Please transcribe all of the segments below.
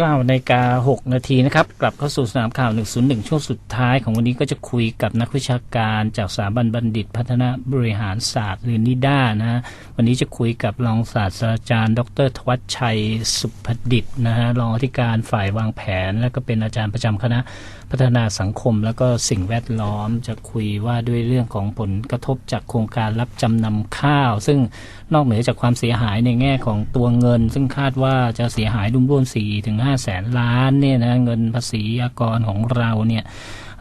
9นาฬิกา6นาทีนะครับ กลับเข้าสู่สนามข่าว 101 ช่วงสุดท้ายของวันนี้ก็จะคุยกับนักวิชาการจากสถาบันบัณฑิต พัฒนาบริหารศาสตร์หรือนิด้านะฮะวันนี้จะคุยกับรองศาสตราจารย์ ดรทวัชชัยสุพดิษฐ์นะฮะรองอธิการฝ่ายวางแผน และก็เป็นอาจารย์ประจำคณะ พัฒนาสังคมแล้วก็สิ่งแวดล้อมจะคุยว่าด้วยเรื่องของผลกระทบจากโครงการรับจำนำข้าว ซึ่งนอกเหนือจากความเสียหายในแง่ของตัวเงิน ซึ่งคาดว่าจะเสียหายรวมๆ4ถึง5แสนล้านเนี่ยนะเงินภาษีอากรของเราเนี่ย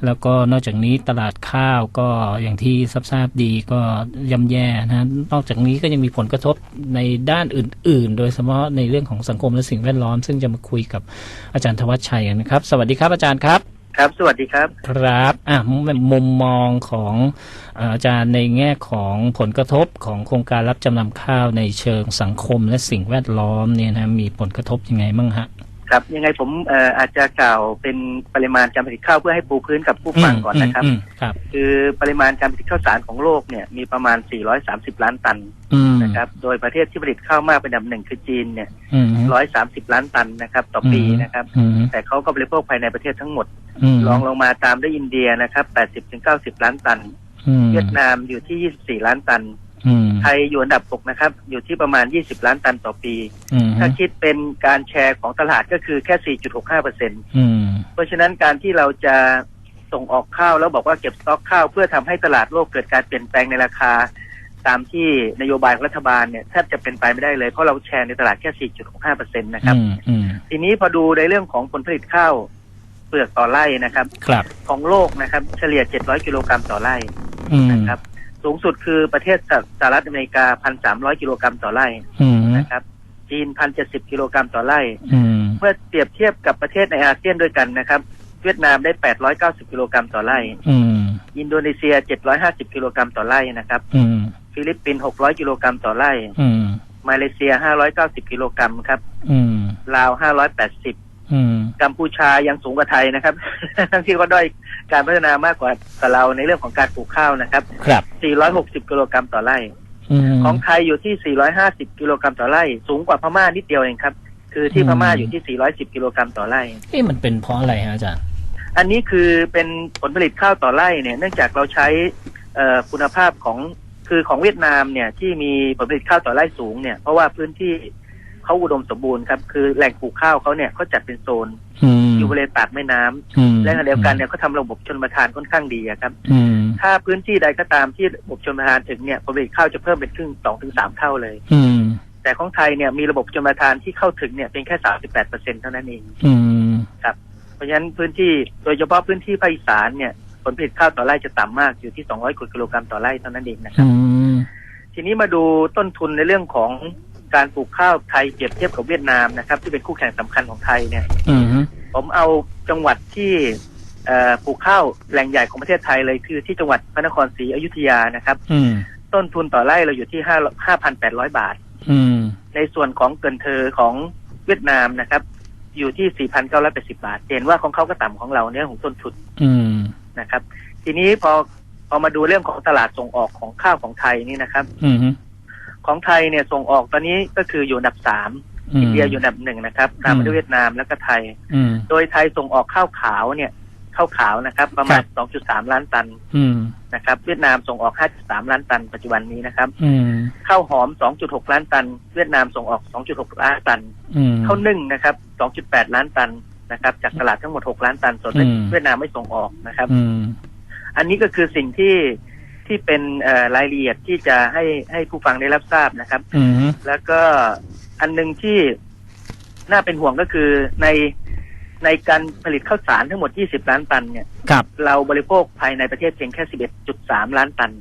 แล้วก็นอกจากนี้ตลาดข้าวก็อย่างที่ทราบดีก็ย่ำแย่นะนอกจากนี้ก็ยังมีผลกระทบในด้านอื่น ๆ โดยเฉพาะในเรื่องของสังคมและสิ่งแวดล้อม ซึ่งจะมาคุยกับอาจารย์ธวัชชัยนะครับ สวัสดีครับอาจารย์ครับ ครับ สวัสดีครับ ครับอะมุมมองของอาจารย์ในแง่ของผลกระทบของโครงการรับจำนำข้าวในเชิงสังคมและสิ่งแวดล้อมเนี่ยนะมีผลกระทบยังไงบ้างฮะ ครับยังไงผมเอ่ออาจจะกล่าวเป็นปริมาณการผลิตข้าวเพื่อให้ปูพื้นกับผู้ฟังก่อนนะครับอืมครับ คือปริมาณการผลิตข้าวสารของโลกเนี่ยมีประมาณ 430 ล้านตันอืมนะครับโดยประเทศที่ผลิตข้าวมากเป็นอันดับหนึ่งคือจีนเนี่ยอืม130 ล้านตันนะครับต่อปีนะครับ อืมแต่เขาก็บริโภคภายในประเทศทั้งหมดอืมรองลงมาตามด้วยอินเดียนะครับ80-90 ล้านตัน อืม เวียดนามอยู่ที่ 24 ล้านตันอืม ไทยอยู่อันดับ6นะครับ อยู่ที่ประมาณ 20 ล้านตันต่อปีอืมถ้าคิดเป็นการแชร์ของตลาดก็คือแค่ 4.65เปอร์เซ็นต์อืมเพราะฉะนั้นการที่เราจะส่งออกข้าวแล้วบอกว่าเก็บสต็อกข้าว เพื่อทำให้ตลาดโลกเกิดการเปลี่ยนแปลงในราคา ตามที่นโยบายของรัฐบาลเนี่ยแทบจะเป็นไปไม่ได้เลย เพราะเราแชร์ในตลาดแค่ 4.65เปอร์เซ็นต์นะครับอืมอืมทีนี้พอดูในเรื่องของผลผลิตข้าวเปลือกต่อไร่นะครับครับของโลกนะครับ เฉลี่ย 700 กิโลกรัมต่อไร่อืมนะครับ สูงสุดคือประเทศสหรัฐอเมริกา1,300กิโลกรัมต่อไร่อืมนะครับ จีน1,070กิโลกรัมต่อไร่อืมเมื่อเปรียบเทียบกับประเทศในอาเซียนด้วยกันนะครับ เวียดนามได้890กิโลกรัมต่อไร่อืมอินโดนีเซีย750กิโลกรัมต่อไร่นะครับอืมฟิลิปปินส์600กิโลกรัมต่อไร่อืมมาเลเซีย590กิโลกรัมครับอืมลาว580อืม กัมพูชายังสูงกว่าไทยนะครับ ทั้งที่ก็ด้อยการพัฒนามากกว่ากับเราในเรื่องของการปลูกข้าวนะครับครับ 460 กิโลกรัมต่อไร่อืมของไทยอยู่ที่ 450 กิโลกรัมต่อไร่ สูงกว่าพม่านิดเดียวเองครับ คือที่อืมพม่าอยู่ที่ 410 กิโลกรัมต่อไร่ เอ๊ะมันเป็นเพราะอะไรฮะอาจารย์ อันนี้คือเป็นผลผลิตข้าวต่อไร่เนี่ย เนื่องจากเราใช้เอ่อคุณภาพของคือของเวียดนามเนี่ยที่มีผลผลิตข้าวต่อไร่สูงเนี่ยเพราะว่าพื้นที่ เขาอุดมสมบูรณ์ครับ คือแหล่งปลูกข้าวเขาเนี่ยเขาจัดเป็นโซนอืมอยู่บริเวณปากแม่น้ำอืมและขณะเดียวกันเนี่ยเขาทำระบบชนประทานค่อนข้างดีอะครับอืมถ้าพื้นที่ใดก็ตามที่ระบบชนประทานถึงเนี่ยผลผลิตข้าวจะเพิ่มเป็นครึ่งสองถึงสามเท่าเลยอืมแต่ของไทยเนี่ยมีระบบชนประทานที่เข้าถึงเนี่ยเป็นแค่สามสิบแปดเปอร์เซ็นเท่านั้นเองอืมเพราะฉะนั้นพื้นที่โดยเฉพาะพื้นที่ภาคอีสานเนี่ยผลผลิตข้าวต่อไร่จะต่ำมากอยู่ที่200กิโลกรัมต่อไร่เท่านั้นเองนะครับอืมทีนี้มาดูต้นทุนในเรื่องของ การปลูกข้าวไทยเปรียบเทียบกับเวียดนามนะครับ ที่เป็นคู่แข่งสำคัญของไทยเนี่ยอืมผมเอาจังหวัดที่เอ่อปลูกข้าวแหล่งใหญ่ของประเทศไทยเลยคือที่จังหวัดพระนครศรีอยุธยานะครับอืมต้นทุนต่อไร่เราอยู่ที่ห้าห้าพันแปดร้อยบาทอืมในส่วนของเกินเธอของเวียดนามนะครับ อยู่ที่สี่พันเก้าร้อยแปดสิบาท เห็นว่าของเขาก็ต่ำของเราเนี่ยของต้นทุนอืมนะครับ ทีนี้พอพอมาดูเรื่องของตลาดส่งออกของข้าวของไทยนี่นะครับอืม ของไทยเนี่ยส่งออกตอนนี้ก็คืออยู่อันดับสามอินเดียอยู่อันดับหนึ่งนะครับตามมาด้วยเวียดนามแล้วก็ไทยอืมโดยไทยส่งออกข้าวขาวเนี่ยข้าวขาวนะครับ ประมาณ 2.3 ล้านตันอืมนะครับ เวียดนามส่งออก 5.3 ล้านตันปัจจุบันนี้นะครับอืมข้าวหอม 2.6 ล้านตัน เวียดนามส่งออก 2.6 ล้านตันอืมข้าวนึ่งนะครับ 2.8 ล้านตันนะครับ จากตลาดทั้งหมด 6 ล้านตันส่วนอืมเวียดนามไม่ส่งออกนะครับอืมอันนี้ก็คือสิ่งที่ ที่เป็นเอ่อรายละเอียดที่จะให้ให้ผู้ฟังได้รับทราบนะครับอืมแล้วก็อันหนึ่งที่น่าเป็นห่วงก็คือในในการผลิตข้าวสารทั้งหมด 20 ล้านตันเนี่ยครับเราบริโภคภายในประเทศเพียงแค่ 11.3 ล้านตัน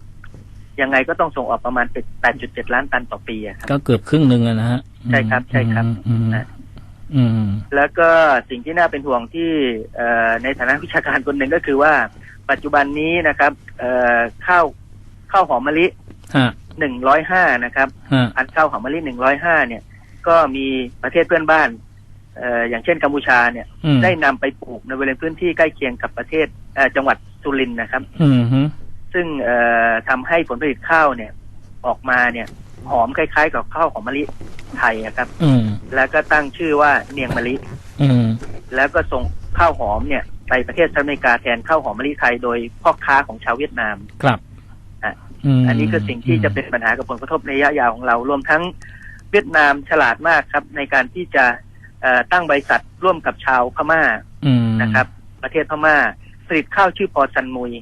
ยังไงก็ต้องส่งออกประมาณ 8.7 ล้านตันต่อปีอะครับก็เกือบครึ่งหนึ่งอะนะฮะ ใช่ครับ ใช่ครับอืมนะอืมแล้วก็สิ่งที่น่าเป็นห่วงที่เอ่อในฐานะวิชาการคนหนึ่งก็คือว่าปัจจุบันนี้นะครับเอ่อข้าว ข้าวหอมมะลิฮะ105นะครับฮะพันธุ์ข้าวหอมมะลิ105เนี่ย ก็มีประเทศเพื่อนบ้านเอ่ออย่างเช่นกัมพูชาเนี่ยอืมได้นำไปปลูกในบริเวณพื้นที่ใกล้เคียงกับประเทศเอ่อจังหวัดสุรินทร์นะครับอืมฮึซึ่งเอ่อทำให้ผลผลิตข้าวเนี่ย ออกมาเนี่ย หอมคล้ายๆ กับข้าวหอมมะลิไทยอะครับอืมแล้วก็ตั้งชื่อว่าเนียงมะลิอืมแล้วก็ส่งข้าวหอมเนี่ย ไปประเทศสหรัฐอเมริกาแทนข้าวหอมมะลิไทยโดยพ่อค้าของชาวเวียดนามครับ อะมอันนี้คือสิ่งที่จะเป็นปัญหากับผลกระทบในระยะยาวของเรา รวมทั้งเวียดนามฉลาดมากครับ ในการที่จะเอ่อตั้งบริษัทร่วมกับชาวพม่าอืมนะครับ ประเทศพม่าผลิตข้าวชื่อพอซันมุย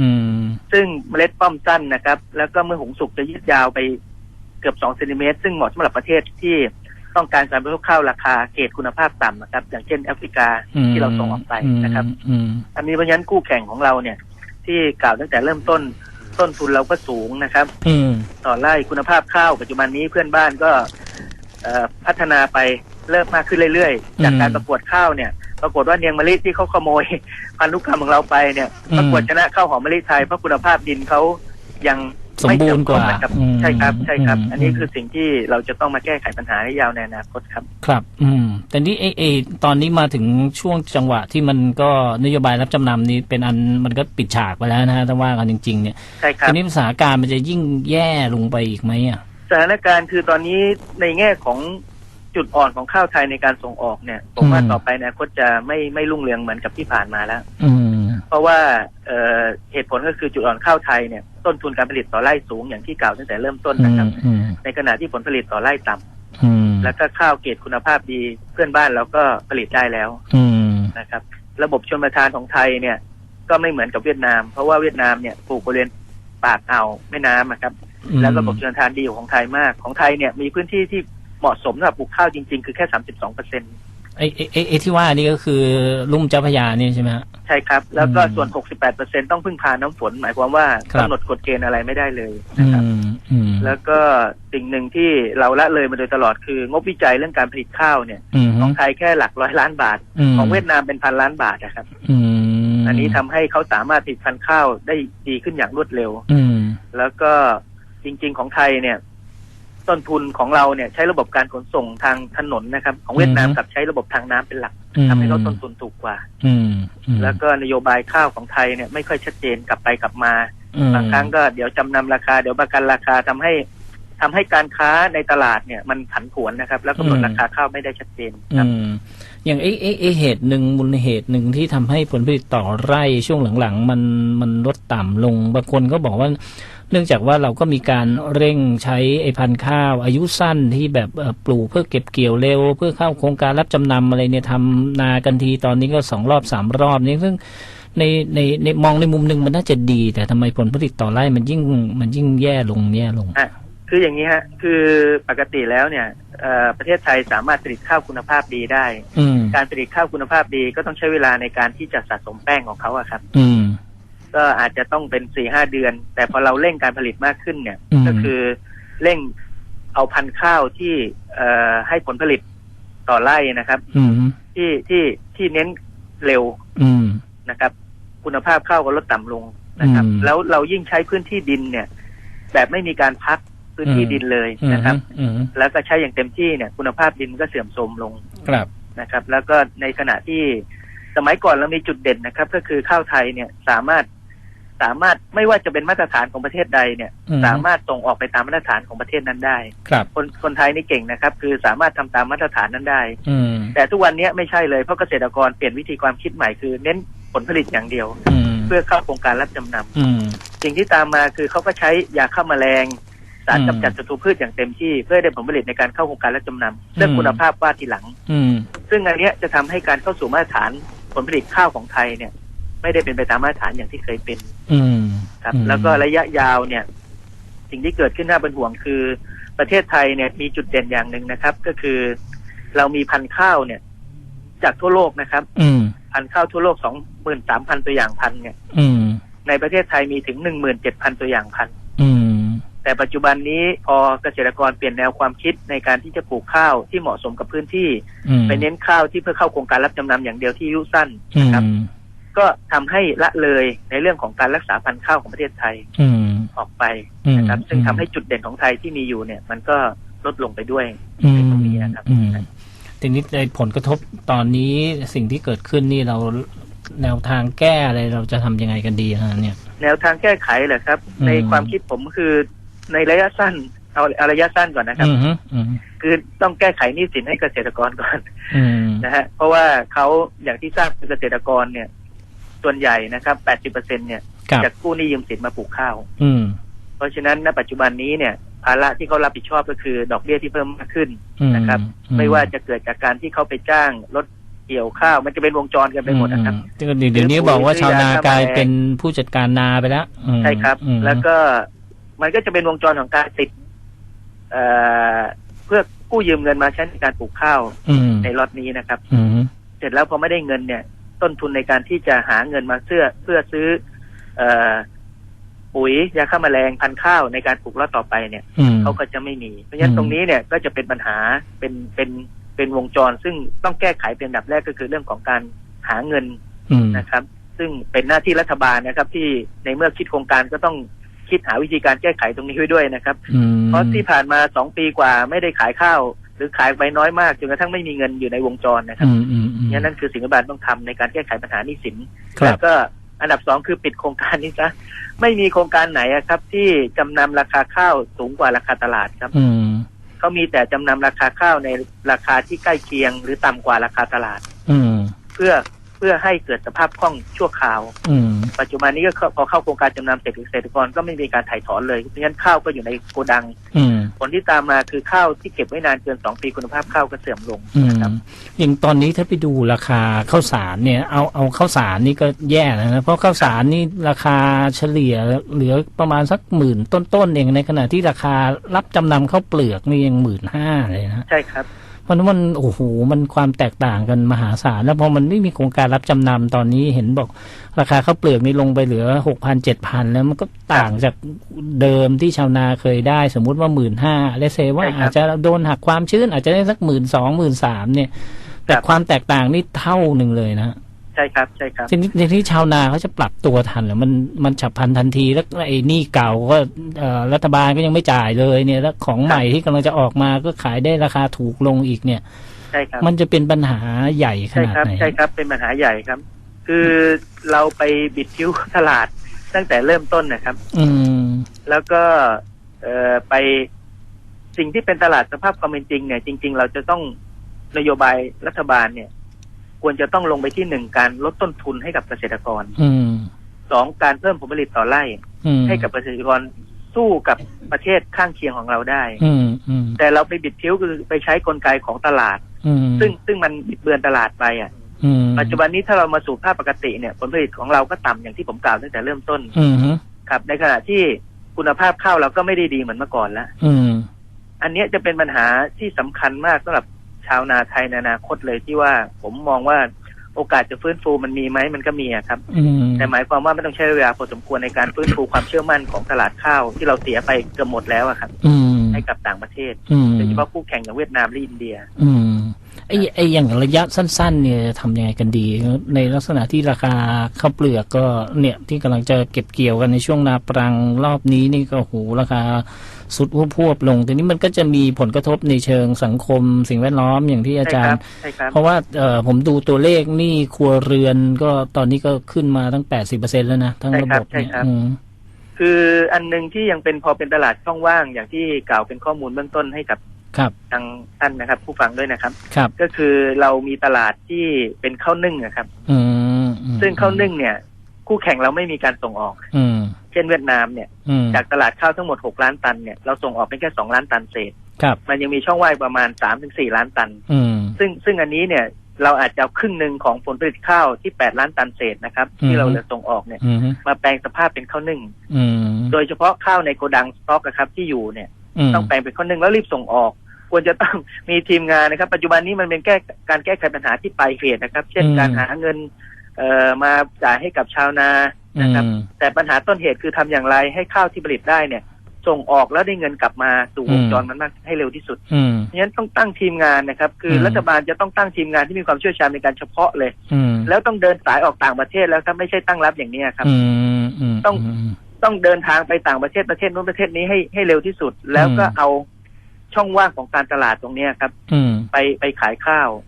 อืมซึ่งเมล็ดป้อมสั้นนะครับ แล้วก็เมื่อหุงสุกจะยืดยาวไปเกือบ2เซนติเมตร ซึ่งเหมาะสำหรับประเทศที่ต้องการการบริโภคข้าวราคาเกรดคุณภาพต่ำนะครับ อย่างเช่นแอฟริกาที่เราส่งออกไปนะครับอืมอันนี้เพราะฉะนั้นคู่แข่งของเราเนี่ย ที่กล่าวตั้งแต่เริ่มต้น ต้นทุนเราก็สูงนะครับ อืม ต่อไร่คุณภาพข้าวปัจจุบันนี้เพื่อนบ้านก็เอ่อพัฒนาไปเริ่มมากขึ้นเรื่อยๆจากการประกวดข้าวเนี่ย ปรากฏว่าเนียงมะลิที่เขาขโมย พันธุกรรมของเราไปเนี่ยอืมประกวดชนะข้าวหอมมะลิไทยเพราะคุณภาพดินเขายัง สมบูรณ์กว่าไม่เต็มนะครับอืมใช่ครับใช่ครับอืมอันนี้คือสิ่งที่เราจะต้องมาแก้ไขปัญหาให้ยาวในอนาคตครับ ครับ อืม แต่นี่เอเอตอนนี้มาถึงช่วงจังหวะที่มันก็นโยบายรับจำนำนี้เป็นอันมันก็ปิดฉากไปแล้วนะฮะถ้าว่ากันจริง ๆ เนี่ยใช่ครับทีนี้สถานการณ์มันจะยิ่งแย่ลงไปอีกไหมอะสถานการณ์คือตอนนี้ในแง่ของจุดอ่อนของข้าวไทยในการส่งออกเนี่ยผมว่าอืมต่อไปในอนาคตจะไม่ไม่รุ่งเรืองเหมือนกับที่ผ่านมาแล้ว อืม เพราะว่าเอ่อเหตุผลก็คือจุดอ่อนข้าวไทยเนี่ยต้นทุนการผลิตต่อไร่สูงอย่างที่กล่าวตั้งแต่เริ่มต้นอืนะครับมอืมในขณะที่ผลผลิตต่อไร่ต่ำอืมแล้วก็ข้าวเกรดคุณภาพดีเพื่อนบ้านเราก็ผลิตได้แล้วอืมนะครับ ระบบชนประทานของไทยเนี่ย ก็ไม่เหมือนกับเวียดนาม เพราะว่าเวียดนามเนี่ยปลูกบริเวณปากอ่าวแม่น้ำอะครับ แล้วระบบชนประทานดีกว่าของไทยมากของไทยเนี่ยมีพื้นที่ที่เหมาะสมสำหรับปลูกข้าวจริง ๆ คือแค่32เปอร์เซ็นไอ้ ไอ้ไอ้ไอ้ที่ว่านี่ก็คือลุ่มเจ้าพระยานี่ใช่ไหมฮะ ใช่ครับ แล้วก็อืมส่วน 68เปอร์เซ็นต้องพึ่งพาน้ำฝน หมายความว่าครับ กำหนดกฎเกณฑ์อะไรไม่ได้เลยอืนะครับ มอืมแล้วก็สิ่งหนึ่งที่เราละเลยมาโดยตลอดคืองบวิจัยเรื่องการผลิตข้าวเนี่ยอืมของไทยแค่หลักร้อยล้านบาท มของเวียดนามเป็นพันล้านบาทนะครับ อืมอันนี้ทำให้เขาสามารถผลิตพันธุ์ข้าวได้ดีขึ้นอย่างรวดเร็ว อืม แล้วก็จริง ๆ ของไทยเนี่ย ต้นทุนของเราเนี่ยใช้ระบบการขนส่งทางถนนนะครับ ของเวียดนามอืมกับใช้ระบบทางน้ำเป็นหลักอืมทำให้เขาต้นทุนถูกกว่า อืมอืมแล้วก็นโยบายข้าวของไทยเนี่ยไม่ค่อยชัดเจนกลับไปกลับมาอืมบางครั้งก็เดี๋ยวจำนำราคาเดี๋ยวประกันราคาทำให้ทำให้การค้าในตลาดเนี่ยมันผันผวนนะครับ แล้วกำหนดราคาข้าวไม่ได้ชัดเจนคอืรับมอย่างไอ้ไอ้ไอ้เหตุหนึ่งมูลเหตุหนึ่งที่ทำให้ผลผลิตต่อไร่ช่วงหลังๆ มันมันลดต่ำลงบางคนก็บอกว่า เนื่องจากว่าเราก็มีการเร่งใช้ไอ้พันธุ์ข้าว อายุสั้นที่แบบเอ่อปลูกเพื่อเก็บเกี่ยวเร็ว เพื่อเข้าโครงการรับจำนำอะไรเนี่ยทำนากันทีตอนนี้ก็สองรอบสามรอบนี่ซึ่งในในในมองในมุมหนึ่งมันน่าจะดี แต่ทำไมผลผลิตต่อไร่มันยิ่งมันยิ่งแย่ลงแย่ลงอะคืออย่างนี้ฮะ คือปกติแล้วเนี่ยเอ่อประเทศไทยสามารถผลิตข้าวคุณภาพดีได้อืมการผลิตข้าวคุณภาพดีก็ต้องใช้เวลาในการที่จะสะสมแป้งของเขาอะครับ อืม ก็อาจจะต้องเป็นสี่ห้าเดือน แต่พอเราเร่งการผลิตมากขึ้นเนี่ย อืม ก็คือเร่งเอาพันธุ์ข้าวที่เอ่อให้ผลผลิตต่อไร่นะครับ อืม ที่ที่ที่เน้นเร็วอืม นะครับ คุณภาพข้าวก็ลดต่ำลงนะครับ อืม แล้วเรายิ่งใช้พื้นที่ดินเนี่ย แบบไม่มีการพักพื้นที่อืมดินเลยอืมนะครับ อืมแล้วก็ใช้อย่างเต็มที่เนี่ย คุณภาพดินก็เสื่อมโทรมลง ครับ นะครับแล้วก็ในขณะที่สมัยก่อนเรามีจุดเด่นนะครับ ก็คือข้าวไทยเนี่ยสามารถ สามารถไม่ว่าจะเป็นมาตรฐานของประเทศใดเนี่ย อืม สามารถส่งออกไปตามมาตรฐานของประเทศนั้นได้ ครับ คนคนไทยนี่เก่งนะครับ คือสามารถทำตามมาตรฐานนั้นได้ อืมแต่ทุกวันนี้ไม่ใช่เลยเพราะเกษตรกรเปลี่ยนวิธีความคิดใหม่คือ เน้นผลผลิตอย่างเดียว อืมเพื่อเข้าโครงการรับจำนำอืมสิ่งที่ตามมาคือเขาก็ใช้ยาฆ่าแมลง สารอืมกำจัดศัตรูพืชอย่างเต็มที่เพื่อให้ได้ผลผลิตในการเข้าโครงการรับจำนำเรื่องอืม คุณภาพว่าทีหลัง อืมซึ่งอันเนี้ยจะทำให้การเข้าสู่มาตรฐานผลผลิตข้าวของไทยเนี่ย ไม่ได้เป็นไปตามมาตรฐานอย่างที่เคยเป็น อืมครับอืมแล้วก็ระยะยาวเนี่ย สิ่งที่เกิดขึ้นน่าเป็นห่วงคือ ประเทศไทยเนี่ยมีจุดเด่นอย่างหนึ่งนะครับ ก็คือ เรามีพันธุ์ข้าวเนี่ย จากทั่วโลกนะครับ อืมพันธุ์ข้าวทั่วโลกสองหมื่นสามพันตัวอย่างพันธุ์เนี่ย อืมในประเทศไทยมีถึงหนึ่งหมื่นเจ็ดพันตัวอย่างพันธุ์อืมแต่ปัจจุบันนี้พอเกษตรกรเปลี่ยนแนวความคิดในการที่จะปลูกข้าวที่เหมาะสมกับพื้นที่อืมไปเน้นข้าวที่เพื่อเข้าโครงการรับจำนำอย่างเดียวที่อายุสั้นอืนะครับม ก็ทำให้ละเลยในเรื่องของการรักษาพันธุ์ข้าวของประเทศไทยอืมออกไปอืมนะครับซึ่งทำให้จุดเด่นของไทยที่มีอยู่เนี่ย มันก็ลดลงไปด้วยอืมในตรงนี้นะครับอืมทีนี้ในผลกระทบตอนนี้สิ่งที่เกิดขึ้นนี่เราแนวทางแก้อะไรเราจะทำยังไงกันดีฮะเนี่ย แนวทางแก้ไขเหรอครับอืมในความคิดผมคือในระยะสั้นเอาเอาระยะสั้นก่อนนะครับอืมฮึอืมคือต้องแก้ไขหนี้สินให้เกษตรกรก่อนอืมนะฮะเพราะว่าเขาอย่างที่ทราบคือเกษตรกรเนี่ย ส่วนใหญ่นะครับ80%เนี่ยครับจะกู้หนี้ยืมสินมาปลูกข้าว อืมเพราะฉะนั้นณปัจจุบันนี้เนี่ยภาระที่เขารับผิดชอบก็คือ ดอกเบี้ยที่เพิ่มมากขึ้นอืมนะครับอืไม่ว่าจะเกิดจากการที่เขาไปจ้างรถเกี่ยวข้าว มันจะเป็นวงจรกันไปหมดนะครับอืมเดี๋ยวนี้บอกว่าชาวนากลายเป็นผู้จัดการนาไปแล้วอืมใช่ครับอืมแล้วก็มันก็จะเป็นวงจรของการติดเอ่อเพื่อกู้ยืมเงินมาใช้ในการปลูกข้าวอืมในล็อตนี้นะครับอืมเสร็จแล้วพอไม่ได้เงินเนี่ย ต้นทุนในการที่จะหาเงินมาเพื่อเพื่อซื้อ เอ่อปุ๋ยยาฆ่าแมลงพันธุ์ข้าวในการปลูกล็อตต่อไปเนี่ยอืมเขาก็จะไม่มี เพราะฉะนั้นอืมตรงนี้เนี่ยก็จะเป็นปัญหาเป็นเป็นเป็นวงจร ซึ่งต้องแก้ไขเป็นอันดับแรกก็คือเรื่องของการหาเงินอืมนะครับ ซึ่งเป็นหน้าที่รัฐบาลนะครับ ที่ในเมื่อคิดโครงการก็ต้องคิดหาวิธีการแก้ไขตรงนี้ไว้ด้วยนะครับอืมเพราะที่ผ่านมาสองปีกว่าไม่ได้ขายข้าว หรือขายไปน้อยมากจนกระทั่งไม่มีเงินอยู่ในวงจรนะครับอืมอืมอืมเนี่ยนั่นคือสิ่งที่รัฐบาลต้องทำในการแก้ไขปัญหาหนี้สินครัแล้วบก็อันดับสองคือปิดโครงการนี้ซะไม่มีโครงการไหนอะครับ ที่จำนำราคาข้าวสูงกว่าราคาตลาดครับอืมเขามีแต่จำนำราคาข้าวในราคาที่ใกล้เคียง หรือต่ำกว่าราคาตลาดอืมเพื่อ เพื่อให้เกิดสภาพคล่องชั่วคราว อืม ปัจจุบันนี้ก็พอเข้าโครงการจำนำเสร็จเกษตรกรก็ไม่มีการถ่ายถอนเลยเพราะฉะนั้นข้าวก็อยู่ในโกดัง อืม ผลที่ตามมาคือข้าวที่เก็บไว้นานเกินสองปีคุณภาพข้าวก็เสื่อมลงอืมนะครับ อย่างตอนนี้ถ้าไปดูราคาข้าวสารเนี่ยเอาเอาข้าวสารนี่ก็แย่แล้วนะเพราะข้าวสารนี่ราคาเฉลี่ยเหลือประมาณสักหมื่นต้นๆเองในขณะที่ราคารับจำนำข้าวเปลือกนี่ยังหมื่นห้าเลยนะ ใช่ครับ เพราะฉะนั้นมันโอ้โหมันความแตกต่างกันมหาศาลแล้วพอมันไม่มีโครงการรับจำนำตอนนี้เห็นบอก ราคาข้าวเปลือกนี่ลงไปเหลือหกพันเจ็ดพันแล้วมันก็ต่างจากเดิมที่ชาวนาเคยได้ สมมุติว่าหมื่นห้าและเซว่าใช่ครับอาจจะโดนหักความชื้น อาจจะได้สักหมื่นสองหมื่นสามเนี่ย แต่ครับความแตกต่างนี่เท่าหนึ่งเลยนะใช่ครับใช่ครับทีนี้ทีนี้ชาวนาเขาจะปรับตัวทันเหรือมันมันฉับพลันทันทีแล้วไอ้หนี่เก่าก็เอ่อรัฐบาลก็ยังไม่จ่ายเลยเนี่ยแล้วของใหม่ที่กำลังจะออกมาก็ขายได้ราคาถูกลงอีกเนี่ยใช่ครับมันจะเป็นปัญหาใหญ่ขใช่นาดครับไหนใช่ครับเป็นปัญหาใหญ่ครับ คือเราไปบิดคิ้วตลาดตั้งแต่เริ่มต้นนะครับ อืมแล้วก็เอ่อไปสิ่งที่เป็นตลาดสภาพความเป็นจริงเนี่ยจริง ๆ เราจะต้องนโยบายรัฐบาลเนี่ย ควรจะต้องลงไปที่หนึ่งการลดต้นทุนให้กับเกษตรกรอืมสองการเพิ่มผลผลิตต่อไร่อืมให้กับเกษตรกรสู้กับประเทศข้างเคียงของเราได้อืมอืมแต่เราไปบิดคิ้วคือไปใช้กลไกของตลาดอืมซึ่งซึ่งมันบิดเบือนตลาดไปอะอืมปัจจุบันนี้ถ้าเรามาสู่ภาพปกติเนี่ยผลผลิตของเราก็ต่ำอย่างที่ผมกล่าวตั้งแต่เริ่มต้นอืมฮึครับ ในขณะที่คุณภาพข้าวเราก็ไม่ได้ดีเหมือนเมื่อก่อนแล้วอืมอันเนี้ยจะเป็นปัญหาที่สำคัญมากสำหรับ ชาวนาไทยในอนาคตเลยที่ว่าผมมองว่าโอกาสจะฟื้นฟูมันมีไหมมันก็มีอะครับอืมแต่หมายความว่าไม่ต้องใช้เวลาพอสมควรในการฟื้นฟูความเชื่อมั่นของตลาดข้าวที่เราเสียไปเกือบหมดแล้วอะครับอืมให้กับต่างประเทศอืมโดยเฉพาะคู่แข่งอย่างเวียดนามและอินเดีย อืมไอ้ไอ้อย่างระยะสั้น ๆ เนี่ยทำยังไงกันดี ในลักษณะที่ราคาข้าวเปลือกก็เนี่ยที่กำลังจะเก็บเกี่ยวกันในช่วงนาปรังรอบนี้นี่ก็โหราคา สุดพวบๆลงทีนี้มันก็จะมีผลกระทบในเชิงสังคม สิ่งแวดล้อมอย่างที่อาใช่จารครัย์ใช่ครับเพราะว่าเอ่อผมดูตัวเลขหนี่ครัวเรือนก็ตอนนี้ก็ขึ้นมาตั้งแปดสิบเปอร์เซ็นแล้วนะทั้งระบบเนี่ยอืมคืออันหนึ่งที่ยังเป็นพอเป็นตลาดช่องว่างอย่างที่กล่าวเป็นข้อมูลเบื้องต้นให้กับครับทางท่านนะครับ ผู้ฟังด้วยนะครับครับ ก็คือเรามีตลาดที่เป็นข้าวนึ่งนะครับ อืมอืมซึ่งข้าวนึ่งเนี่ย คู่แข่งเราไม่มีการส่งออก อืมเช่นเวียดนามเนี่ยอืมจากตลาดข้าวทั้งหมด6ล้านตันเนี่ยเราส่งออกเป็นแค่2ล้านตันเศษครับมันยังมีช่องว่างประมาณ3-4ล้านตันอืมซึ่งซึ่งอันนี้เนี่ยเราอาจจะเอาครึ่งหนึ่งของผลผลิตข้าวที่ 8 ล้านตันเศษนะครับ ที่เราอืมเหลือส่งออกเนี่ยอืมมาแปลงสภาพเป็นข้าวนึ่งอืมโดยเฉพาะข้าวในโกดังสต็อกอะครับที่อยู่เนี่ยมต้องแปลงเป็นข้าวนึ่งแล้วรีบส่งออก ควรจะต้องมีทีมงานนะครับ ปัจจุบันนี้มันเป็นแก้การแก้ไขปัญหาที่ปลายเหตุนะครับ เช่นอืมการหาเงิน เอ่อมาจ่ายให้กับชาวนานะครับอืมแต่ปัญหาต้นเหตุคือทำอย่างไรให้ข้าวที่ผลิตได้เนี่ย ส่งออกแล้วได้เงินกลับมาสู่วงจรมันมากให้เร็วที่สุดอืมเพราะฉะนั้นต้องตั้งทีมงานนะครับ คืออมรัฐบาลจะต้องตั้งทีมงานที่มีความเชี่ยวชาญในการเฉพาะเลยอืมแล้วต้องเดินสายออกต่างประเทศแล้วถ้าไม่ใช่ตั้งรับอย่างนี้ครับอืมอืมต้องมต้องเดินทางไปต่างประเทศประเทศนู้นประเทศนี้ให้ให้เร็วที่สุด แล้วก็อืมเอาช่องว่างของการตลาดตรงเนี้ยครับอืมไปไปขายข้าวอืม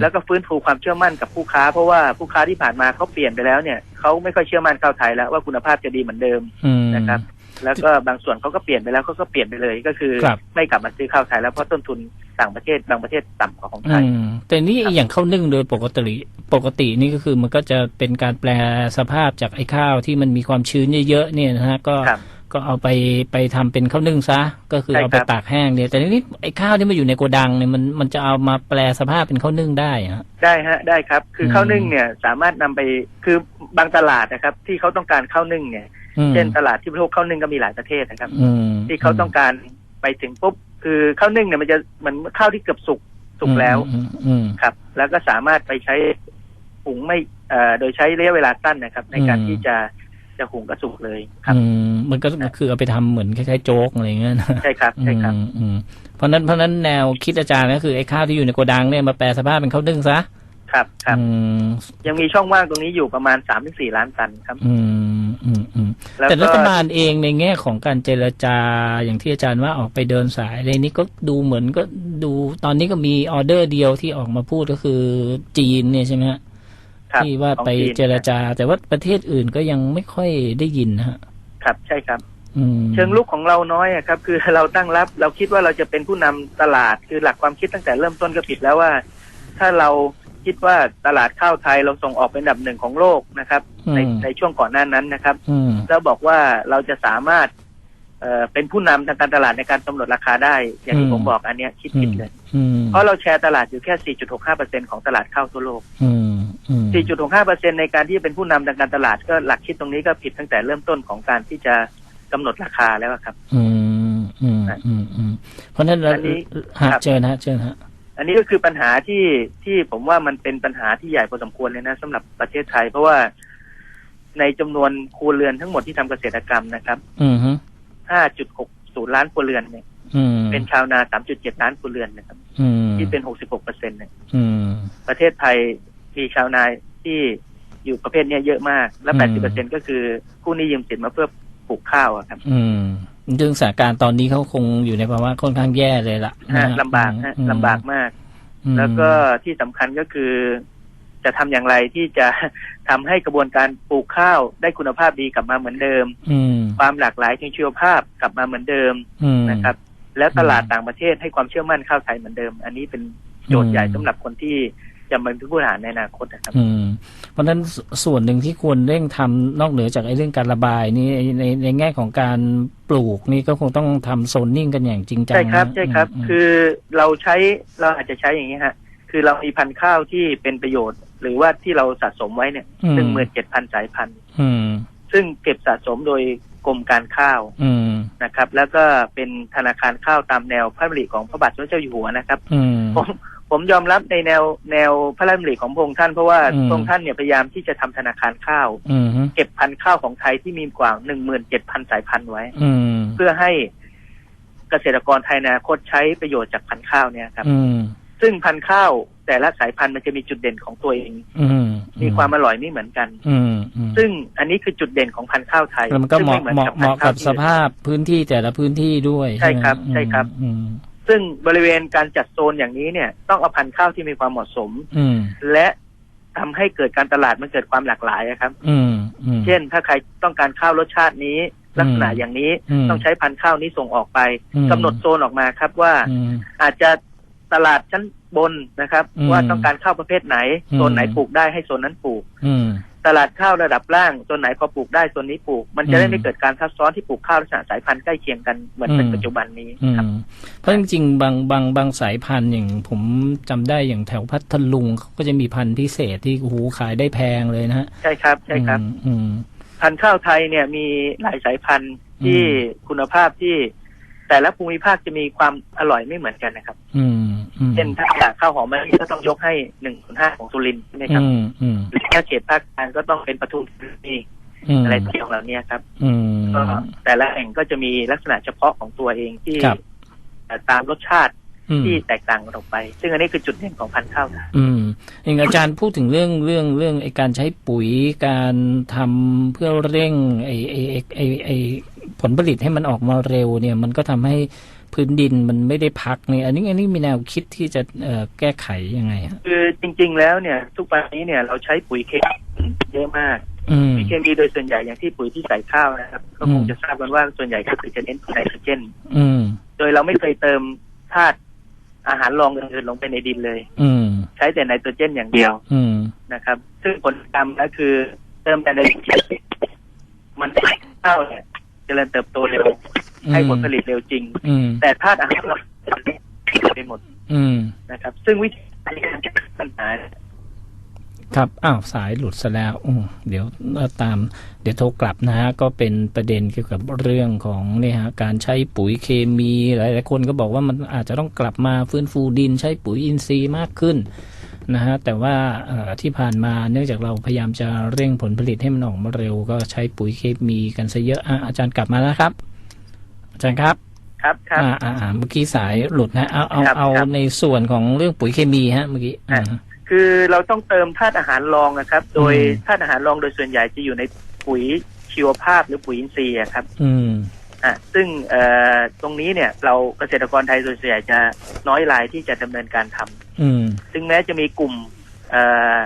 แล้วก็ฟื้นฟูความเชื่อมั่นกับผู้ค้า เพราะว่าผู้ค้าที่ผ่านมาเขาเปลี่ยนไปแล้วเนี่ยเขาไม่ค่อยเชื่อมั่นข้าวไทยแล้วว่าคุณภาพจะดีเหมือนเดิมอืมนะครับ แล้วก็บางส่วนเขาก็เปลี่ยนไปแล้วเขาก็เปลี่ยนไปเลยก็คือครับไม่กลับมาซื้อข้าวไทยแล้วเพราะต้นทุนต่างประเทศบางประเทศต่ำกว่าของไทอืยมแต่นี่อย่างข้าวนึ่งโดยปกติปกตินี่ก็คือมันก็จะเป็นการแปลสภาพจากไอ้ข้าวที่มันมีความชื้นเยอะๆเนี่ยนะฮะก็ครับ ก็เอาไปไปทำเป็นข้าวนึ่งซะ ก็คือใช่เอาไปครับตากแห้งเนี่ยแต่ทีนี้ไอ้ข้าวที่มาอยู่ในโกดังเนี่ยมันมันจะเอามาแปลสภาพเป็นข้าวนึ่งได้ฮะได้ฮะได้ครับ คืออมข้าวนึ่งเนี่ยสามารถนำไปคือบางตลาดนะครับ ที่เขาต้องการข้าวนึ่งเนี่ยอืมเช่นตลาดที่บริโภคข้าวนึ่งก็มีหลายประเทศนะครับอืมที่เขาต้องการไปถึงปุ๊บคือข้าวนึ่งเนี่ยมันจะเหมือนข้าวที่เกือบสุกสุกแล้วอืมอืมครับ แล้วก็สามารถไปใช้หุงไม่เอ่อโดยใช้ระยะเวลาสั้นนะครับ ในการอืมที่จะ จะหุงกระสุกเลยครับอืมมันก็คือเอาไปทำเหมือนคล้ายๆโจ๊กอะไรอย่างเงี้ยนะใช่ครับใช่ครับอืมอืมเพราะฉะนั้นเพราะฉะนั้นแนวคิดอาจารย์ก็คือไอ้ข้าวที่อยู่ในโกดังเนี่ยมาแปลสภาพเป็นข้าวนึ่งซะครับครับอืมยังมีช่องว่างตรงนี้อยู่ประมาณสามถึงสี่ล้านตันครับ อืมอืมอืมแล้วแต่รัก็ฐบาลเองในแง่ของการเจรจาอย่างที่อาจารย์ว่าออกไปเดินสายอะไรนี้ก็ดูเหมือนก็ดูตอนนี้ก็มีออเดอร์เดียวที่ออกมาพูดก็คือจีนเนี่ยใช่ไหมฮะครับ ที่ว่าของไปจีนเจรจา แต่ว่าประเทศอื่นก็ยังไม่ค่อยได้ยินนะฮะครับใช่ครับอืมเชิงลุกของเราน้อยอะครับ คือเราตั้งรับ เราคิดว่าเราจะเป็นผู้นำตลาดคือหลักความคิดตั้งแต่เริ่มต้นก็ผิดแล้วว่า ถ้าเราคิดว่าตลาดข้าวไทยเราส่งออกเป็นอันดับหนึ่งของโลกนะครับ ในอืมในช่วงก่อนหน้านั้นนะครับอืมแล้วบอกว่าเราจะสามารถ เอ่อเป็นผู้นำทางการตลาดในการกำหนดราคาได้ อย่างที่ผมบอกอันเนี้ยคิดผิดเลยอืมเพราะเราแชร์ตลาดอยู่แค่ 4.65%ของตลาดข้าวทั่วโลกอืมอืม4.65%ในการที่จะเป็นผู้นำทางการตลาดก็หลักคิดตรงนี้ก็ผิดตั้งแต่เริ่มต้นของการที่จะกำหนดราคาแล้วอะครับ อืมอืมอืมอืมเพราะฉะนั้นเราอันนี้ฮะครับเชิญฮะเชิญฮะอันนี้ก็คือปัญหาที่ที่ผมว่ามันเป็นปัญหาที่ใหญ่พอสมควรเลยนะสำหรับประเทศไทย เพราะว่าในจำนวนครัวเรือนทั้งหมดที่ทำเกษตรกรรมนะครับ อื มฮึ5.60 ล้านครัวเรือนเนี่ยอืมเป็นชาวนา 3.7 ล้านครัวเรือนนะครับอืมที่เป็น 66เปอร์เซ็นต์เนี่ยอืมประเทศไทยมีชาวนาที่อยู่ประเภทเนี้ยเยอะมาก และอืม80เปอร์เซ็นต์ก็คือผู้นิยมสินมาเพื่อปลูกข้าวอะครับ อืมซึ่งสถานการณ์ตอนนี้เขาคงอยู่ในภาวะค่อนข้างแย่เลยล่ะนะฮะฮะลำบากฮะอืมลำบากมากอืมแล้วก็ที่สำคัญก็คือ จะทำอย่างไรที่จะทำให้กระบวนการปลูกข้าวได้คุณภาพดีกลับมาเหมือนเดิมอืมความหลากหลายทางชีวภาพกลับมาเหมือนเดิมอืมนะครับ แล้วตลาดอืมต่างประเทศให้ความเชื่อมั่นข้าวไทยเหมือนเดิม อันนี้เป็นโจทย์ใหญ่อืมสำหรับคนที่จะมาเป็นผู้บริหารในอนาคตนะครับอืมเพราะฉะนั้นสส่วนหนึ่งที่ควรเร่งทำนอกเหนือจากไอ้เรื่องการระบายนี่ในในแง่ของการปลูกนี่ก็คงต้องทำโซนนิ่งกันอย่างจริงจังใช่ครับนะใช่ครับมคือเราใช้เราอาจจะใช้อย่างนี้ฮะคือเรามีพันธุ์ข้าวที่เป็นประโยชน์ หรือว่าที่เราสะสมไว้เนี่ยหนึ่งหมื่นเจ็ดพันสายพันธุ์อืมซึ่งเก็บสะสมโดยกรมการข้าวอืมนะครับ แล้วก็เป็นธนาคารข้าวตามแนวพระราชดำริของพระบาทสมเด็จเจ้าอยู่หัวนะครับอืมผมผมยอมรับในแนวแนวพระราชดำริของพระองค์ท่านเพราะว่าอืมพระองค์ท่านเนี่ยพยายามที่จะทำธนาคารข้าวอืมฮึเก็บพันธุ์ข้าวของไทยที่มีกว่าหนึ่งหมื่นเจ็ดพันสายพันธุ์ไว้อืมเพื่อให้เกษตรกรไทยในอนาคตใช้ประโยชน์จากพันธุ์ข้าวเนี่ยครับอืมซึ่งพันธุ์ข้าว แต่ละสายพันธุ์มันจะมีจุดเด่นของตัวเองอืมมีความอร่อยไม่เหมือนกันอืมอืมซึ่งอันนี้คือจุดเด่นของพันธุ์ข้าวไทยแล้วมันก็ซึ่งเหมาะไอนเหมาะพันเหมาะธุ์กัข้บวที่สภาพพื้นที่แต่ละพื้นที่ด้วยใช่ครับไหมใช่ครับอืมซึ่งบริเวณการจัดโซนอย่างนี้เนี่ย ต้องเอาพันธุ์ข้าวที่มีความเหมาะสมอืมและทำให้เกิดการตลาดมันเกิดความหลากหลายอะครับอืมอืมเช่นถ้าใครต้องการข้าวรสชาตินี้ลักษณะอืมอย่างนี้อืมต้องใช้พันธุ์ข้าวนี้ส่งออกไปอืมกำหนดโซนออกมาครับว่าอืมอาจจะ ตลาดชั้นบนนะครับ อืมว่าต้องการข้าวประเภทไหนอืม โซนไหนปลูกได้ให้โซนนั้นปลูก อืม ตลาดข้าวระดับล่างโซนไหนพอปลูกได้โซนนี้ปลูก มันจะได้อืมไม่เกิดการทับซ้อนที่ปลูกข้าวลักษณะสายพันธุ์ใกล้เคียงกันเหมือนเป็นอืม ปัจจุบันนี้อืครับ มเพราะจริงๆบางบางบางสายพันธุ์อย่างผมจำได้อย่างแถวพัทลุงเขาก็จะมีพันธุ์พิเศษที่โอ้โหขายได้แพงเลยนะฮะใช่ครับใช่ครับ อืมอืมพันธุ์ข้าวไทยเนี่ยมีหลายสายพันธุ์ที่อืมคุณภาพที่ แต่ละภูมิภาคจะมีความอร่อยไม่เหมือนกันนะครับอืมอืมเช่นถ้าอยากข้าวหอมมะลิก็ต้องยกให้หนึ่งส่วนห้าของสุรินทร์ใช่ไหมครับอืมอืมหรือถ้าเขตภาคกลางก็ต้องเป็นปทุมธานีอืมอะไรต่างๆเหล่านี้ครับอืมก็แต่ละแห่งก็จะมีลักษณะเฉพาะของตัวเองที่ครับเอ่อตามรสชาติอืมที่แตกต่างกันออกไป ซึ่งอันนี้คือจุดเด่นของพันธุ์ข้าวไทยอืมอย่างอาจารย์พูดถึงเรื่องเรื่องเรื่องไอการใช้ปุ๋ยการทำเพื่อเร่งไอไอไอไอไอ ผลผลิตให้มันออกมาเร็วเนี่ย มันก็ทำให้พื้นดินมันไม่ได้พักเนี่ยอันนี้อันนี้มีแนวคิดที่จะเอ่อแก้ไขยังไงฮะคือจริง ๆ แล้วเนี่ย ทุกวันนี้เนี่ยเราใช้ปุ๋ยเคมีเยอะมากอืมปุ๋ยเคมีโดยส่วนใหญ่อย่างที่ปุ๋ยที่ใส่ข้าวนะครับก็คงอืมจะทราบกันว่าส่วนใหญ่ก็คือจะเน้นไนโตรเจนอืมโดยเราไม่เคยเติมธาตุอาหารรองอื่นๆลงไปในดินเลย อืมใช้แต่ไนโตรเจนอย่างเดียว อืมนะครับ ซึ่งผลกรรมก็คือเติมแต่ไนโตรเจนมันให้ข้าวเนี่ยเจริญเติบโตเร็วให้ผลผลิตเร็วจริงอืมแต่ธาตุอาหารเราไปหมดอืมนะครับ ซึ่งวิธีการแก้ปัญหาครับ อ้าว สายหลุดซะแล้วอืมเดี๋ยวเราตาม เดี๋ยวโทรกลับนะฮะ ก็เป็นประเด็นเกี่ยวกับเรื่องของเนี่ยฮะ การใช้ปุ๋ยเคมี หลาย ๆ คนก็บอกว่ามันอาจจะต้องกลับมาฟื้นฟูดินใช้ปุ๋ยอินทรีย์มากขึ้น นะฮะแต่ว่าเอ่อที่ผ่านมาเนื่องจากเราพยายามจะเร่งผลผลิตให้มันออกมาเร็ว ก็ใช้ปุ๋ยเคมีกันซะเยอะอะอาจารย์กลับมาแล้วครับ อาจารย์ครับครับครับอ่าอ่าอ่าเมื่อกี้สายหลุดนะเอาเอาครับเอาครับในส่วนของเรื่องปุ๋ยเคมีฮะเมื่อกี้อ่าคือเราต้องเติมธาตุอาหารรองนะครับ โดยอืมธาตุอาหารรองโดยส่วนใหญ่จะอยู่ในปุ๋ยชีวภาพหรือปุ๋ยอินทรีย์อะครับ อืม อะซึ่งเอ่อตรงนี้เนี่ยเราเกษตรกรไทยโดยส่วนใหญ่จะน้อยรายที่จะดำเนินการทำอืมซึ่งแม้จะมีกลุ่มเอ่อ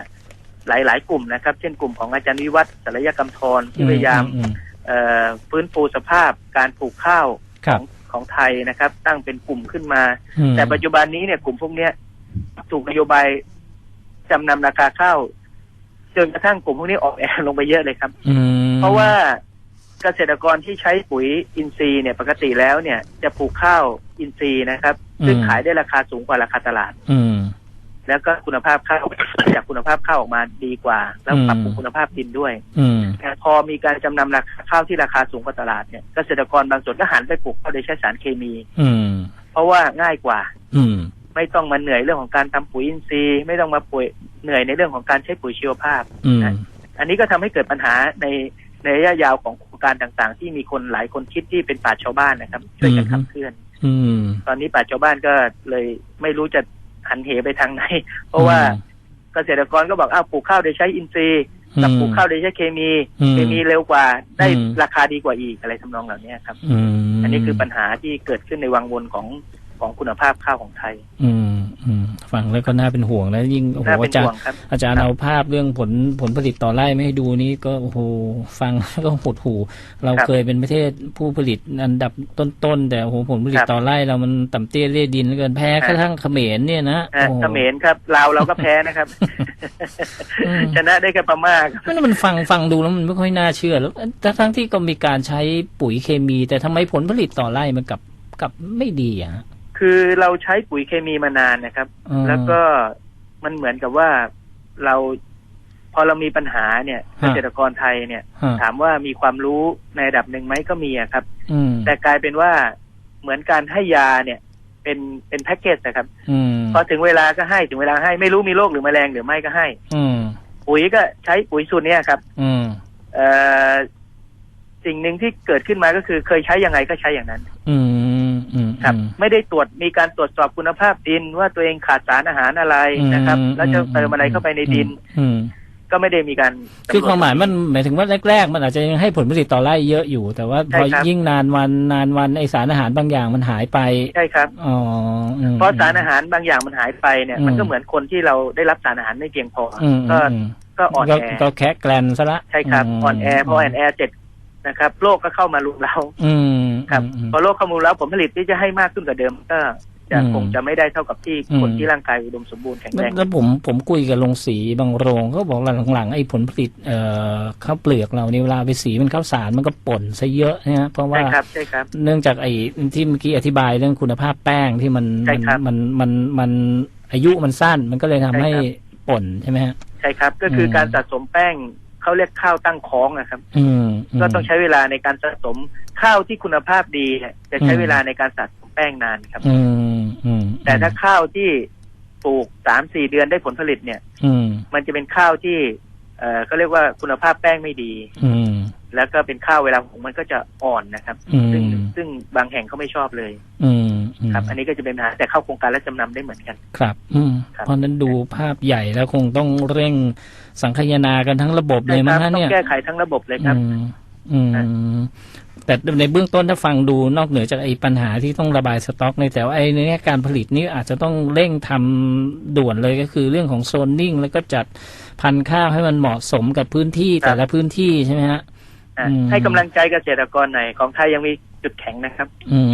หลายๆกลุ่มนะครับ เช่นกลุ่มของอาจารย์วิวัฒน์ศัลยกรรมทรที่พยายามอืมเอ่อฟื้นฟูสภาพการปลูกข้าวครัขบองของไทยนะครับ ตั้งเป็นกลุ่มขึ้นมาอืมแต่ปัจจุบันนี้เนี่ยกลุ่มพวกเนี้ยถูกนโยบายจำนำราคาข้าวจนกระทั่งกลุ่มพวกนี้ออกแอร์ลงไปเยอะเลยครับอืมเพราะว่า เกษตรกรที่ใช้ปุ๋ยอินทรีย์เนี่ยปกติแล้วเนี่ยจะปลูกข้าวอินทรีย์นะครับ ซึ่งขายได้ราคาสูงกว่าราคาตลาด อืม แล้วก็คุณภาพข้าวจากคุณภาพข้าวออกมาดีกว่า แล้วปรับปรุงคุณภาพดินด้วย อืม แต่พอมีการจำนำราคาข้าวที่ราคาสูงกว่าตลาดเนี่ยเกษตรกรบางส่วนก็หันไปปลูกข้าวโดยใช้สารเคมี อืม เพราะว่าง่ายกว่า อืม ไม่ต้องมาเหนื่อยเรื่องของการทำปุ๋ยอินทรีย์ ไม่ต้องมาป่วยเหนื่อยในเรื่องของการใช้ปุ๋ยชีวภาพอืมอันนี้ก็ทำให้เกิดปัญหาใน ในระยะยาวของโครงการต่างๆ ที่มีคนหลายคนคิดที่เป็นป่าชชาวบ้านนะครับ ช่วยกันขับเคลื่อนอืมตอนนี้ป่าชชาวบ้านก็เลยไม่รู้จะหันเหไปทางไหน เพราะว่าเกษตรกรก็บอกอ้าวปลูกข้าวโดยใช้อินทรีย์กับปลูกข้าวโดยใช้เคมีอืมเคมีเร็วกว่าได้อืมราคาดีกว่าอีกอะไรทำนองเหล่านี้ครับอืมอันนี้คือปัญหาที่เกิดขึ้นในวังวนของ ของคุณภาพข้าวของไทย อืมอืมฟังแล้วก็น่าเป็นห่วงแล้วยิ่งโอ้โหน่าเป็นอาจารห่วย์งครับอาจารย์ครับเอาภาพเรื่องผลผลผลิตต่อไร่ไม่ให้ดูนี่ก็โอ้โหฟังแล้วก็หดหูเราครับเคยเป็นประเทศผู้ผลิตอันดับต้นๆแต่โอ้โหผลผลิตครับต่อไร่เรามันต่ำเตี้ยเลี่ยดินเหลือเกินแพ้ครับกระทั่งเขมรเนี่ยนะอะโอ้โหเขมรครับลาวเราก็แพ้นะครับอืมชนะได้แค่พม่าครับไม่มันฟังฟังดูแล้วมันไม่ค่อยน่าเชื่อ แล้วแต่ทั้งที่ก็มีการใช้ปุ๋ยเคมี แต่ทำไมผลผลิตต่อไร่มันกลับกลับไม่ดีอะฮะ คือเราใช้ปุ๋ยเคมีมานานนะครับ อืม แล้วก็มันเหมือนกับว่าเราพอเรามีปัญหาเนี่ยฮะเกษตรกรไทยเนี่ย ฮะถามว่ามีความรู้ในระดับหนึ่งไหมก็มีอะครับ อืมแต่กลายเป็นว่าเหมือนการให้ยาเนี่ย เป็นเป็นแพ็กเกจนะครับ อืมพอถึงเวลาก็ให้ถึงเวลาให้ไม่รู้มีโรคหรือแมลงหรือไม่ก็ให้ อืมปุ๋ยก็ใช้ปุ๋ยสูตรเนี้ยครับอืมเอ่อสิ่งหนึ่งที่เกิดขึ้นมาก็คือเคยใช้ยังไงก็ใช้อย่างนั้น อืมอืม ครับอืมไม่ได้ตรวจมีการตรวจสอบคุณภาพดิน ว่าตัวเองขาดสารอาหารอะไรนะครับอืมแล้วจะเติมอะไรเข้าไปในดินอืมก็ไม่ได้มีการคือความหมายมันหมายถึงว่าแรก ๆ มันอาจจะยังให้ผลผลิตต่อไร่เยอะอยู่ แต่ว่าพอยิ่งนานวันนานวันไอสารอาหารบางอย่างมันหายไปใช่ครับอ๋ออืมเพราะสารอาหารบางอย่างมันหายไปเนี่ยอืมมันก็เหมือนคนที่เราได้รับสารอาหารไม่เพียงพอออืมก็อืมก็อ่อนก็แอก็แคะแกลนซะละใช่ครับอ่อนแอพออ่อนแอเสร็จ นะครับโรคก็เข้ามารุมเราอืมครับอืมพอโรคเข้ามารุมเราผลผลิตที่จะให้มากขึ้นกว่าเดิมก็จะอืมคงจะไม่ได้เท่ากับที่อืมคนที่ร่างกายอุดมสมบูรณ์แข็งแล้แรวงแล้วผมผมคุยกับโรงสีบางโรงเขาบอกหลังๆไอ้ผลผลิตเอ่อข้าวเปลือกเราในยเวลาไปสีเป็นข้าวสารมันก็ป่นซะเยอะนะฮะเพราะว่าใช่ครับใช่ครับเนื่องจากไอ้ที่เมื่อกี้อธิบายเรื่องคุณภาพแป้งที่มันใช่ครับมันมันมันอายุมันสั้นมันก็เลยทำใช่ให้ครับป่นใช่ไหมฮะใช่ครับ ก็คืออมการสะสมแป้ง เขาเรียกข้าวตั้งค้องนะครับ อืมมก็ต้องใช้เวลาในการสะสมข้าวที่คุณภาพดีเนี่ยจะใช้อืมเวลาในการสะสมแป้งนานครับ อืมอืมแต่ถ้าข้าวที่ปลูกสามสี่เดือนได้ผลผลิตเนี่ย อืมมันจะเป็นข้าวที่ เอ่อเขาเรียกว่าคุณภาพแป้งไม่ดี อืม แล้วก็เป็นข้าวเวลาหุงมันก็จะอ่อนนะครับอืมซึ่งซึ่งบางแห่งเขาไม่ชอบเลย อืมอืมครับ อันนี้ก็จะเป็นปัญหาแต่เข้าโครงการและจำนำได้เหมือนกัน ครับ อืมครับเพราะฉะนั้นดูภาพใหญ่แล้วคงต้องเร่งสังคายนากันทั้งระบบเลยมั้งครัฮะต้อเนี่งยแก้ไขทั้งระบบเลยครับอืมอืมแต่ในเบื้องต้นถ้าฟังดูนอกเหนือจากไอ้ปัญหาที่ต้องระบายสต็อกในแต่ว่าไอ้ในแง่การผลิตนี่อาจจะต้องเร่งทำด่วนเลยก็คือเรื่องของโซนนิ่ง แล้วก็จัดพันธุ์ข้าวให้มันเหมาะสมกับพื้นที่ครับแต่ละพื้นที่ใช่ไหมฮะอะอืม ให้กำลังใจเกษตรกรหน่อยของไทยยังมีจุดแข็งนะครับ อืม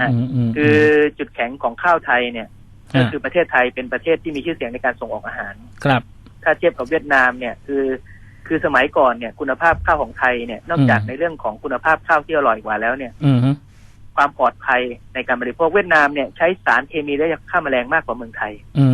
อืมอืมคือจุดแข็งของข้าวไทยเนี่ย ก็อะคือประเทศไทยเป็นประเทศที่มีชื่อเสียงในการส่งออกอาหาร ครับ ถ้าเทียบกับเวียดนามเนี่ยคือคือสมัยก่อนเนี่ย คุณภาพข้าวของไทยเนี่ย นอกจากอืมในเรื่องของคุณภาพข้าวที่อร่อยกว่าแล้วเนี่ยอืมฮึความปลอดภัยในการบริโภคเวียดนามเนี่ยใช้สารเคมีและฆ่าแมลงมากกว่าเมืองไทยอื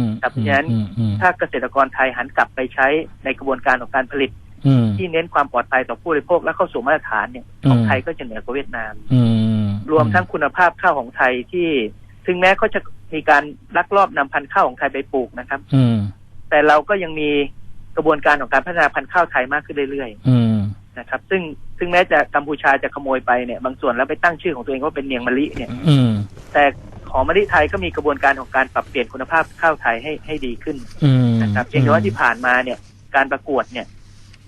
มครับเพราะฉะนั้นอืมอืมถ้าเกษตรกรไทยหันกลับไปใช้ในกระบวนการของการผลิตอืม ที่เน้นความปลอดภัยต่อผู้บริโภคและเข้าสู่มาตรฐานเนี่ยอืมของไทยก็จะเหนือกว่าเวียดนามอืมรวมทั้งคุณภาพข้าวของไทยที่ ถึงแม้เขาจะมีการลักลอบนำพันธุ์ข้าวของไทยไปปลูกนะครับ อืมแต่เราก็ยังมีกระบวนการของการพัฒนาพันธุ์ข้าวไทยมากขึ้นเรื่อยอืมๆนะครับ ซึ่งซึ่งแม้จะกัมพูชาจะขโมยไปเนี่ย บางส่วนแล้วไปตั้งชื่อของตัวเองว่าเป็นเนียงมะลิเนี่ยอืมแต่ของมะลิไทยก็มีกระบวนการของการปรับเปลี่ยนคุณภาพข้าวไทยให้ให้ดีขึ้นอืมนะครับเพียงแต่ว่าที่ผ่านมาเนี่ย การประกวดเนี่ย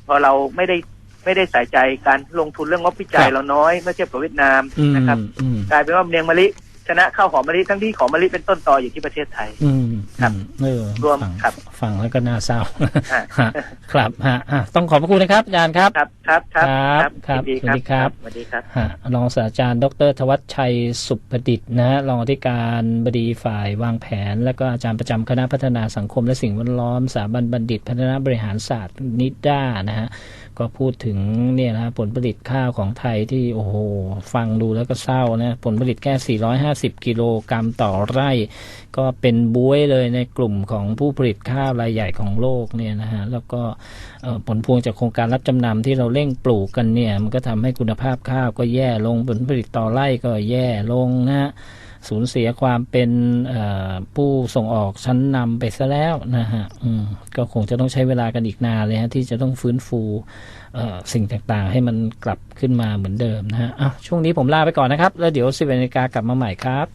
พอเราไม่ได้ไม่ได้ใส่ใจการลงทุนเรื่องงบวิจัยเราน้อยเมื่อเทียบกับเวียดนามอืมนะครับอืมกลายเป็นว่าเนียงมะลิ ชนะข้าวหอมมะลิทั้งที่หอมมะลิเป็นต้นตออยู่ที่ประเทศไทย อืมครับเออรวมฟังครับฟังแล้วก็น่าเศร้าอ่าฮะครับฮะอะต้องขอบพระคุณนะครับอาจารย์ครับ ครับครับครับครับครับยินสวัสดีครับสวัสดีครับฮะรองศาสตราจารย์ ดรทวัชชัยสุประดิษฐ์นะฮะรองอธิการบดีฝ่ายวางแผน และก็อาจารย์ประจำคณะพัฒนาสังคมและสิ่งแวดล้อมสถาบันบัณฑิตพัฒนาบริหารศาสตร์นิด้านะฮะก็พูดถึงเนี่ยนะผลผลิตข้าวของไทยที่โอ้โหฟังดูแล้วก็เศร้านะผลผลิตแค่ 450 กิโลกรัมต่อไร่ ก็เป็นบุ้ยเลยในกลุ่มของผู้ผลิตข้าวรายใหญ่ของโลกเนี่ยนะฮะแล้วก็ผลพวงจากโครงการรับจำนำที่เราเร่งปลูกกันเนี่ยมันก็ทำให้คุณภาพข้าวก็แย่ลงผลผลิตต่อไร่ก็แย่ลงนะฮะ สูญเสียความเป็นผู้ส่งออกชั้นนำไปซะแล้วนะฮะก็คงจะต้องใช้เวลากันอีกนานเลยฮะที่จะต้องฟื้นฟูเอ่อสิ่งต่างๆ ให้มันกลับขึ้นมาเหมือนเดิมนะฮะช่วงนี้ผมลาไปก่อนนะครับ แล้วเดี๋ยวสิบนาฬิกากลับมาใหม่ครับ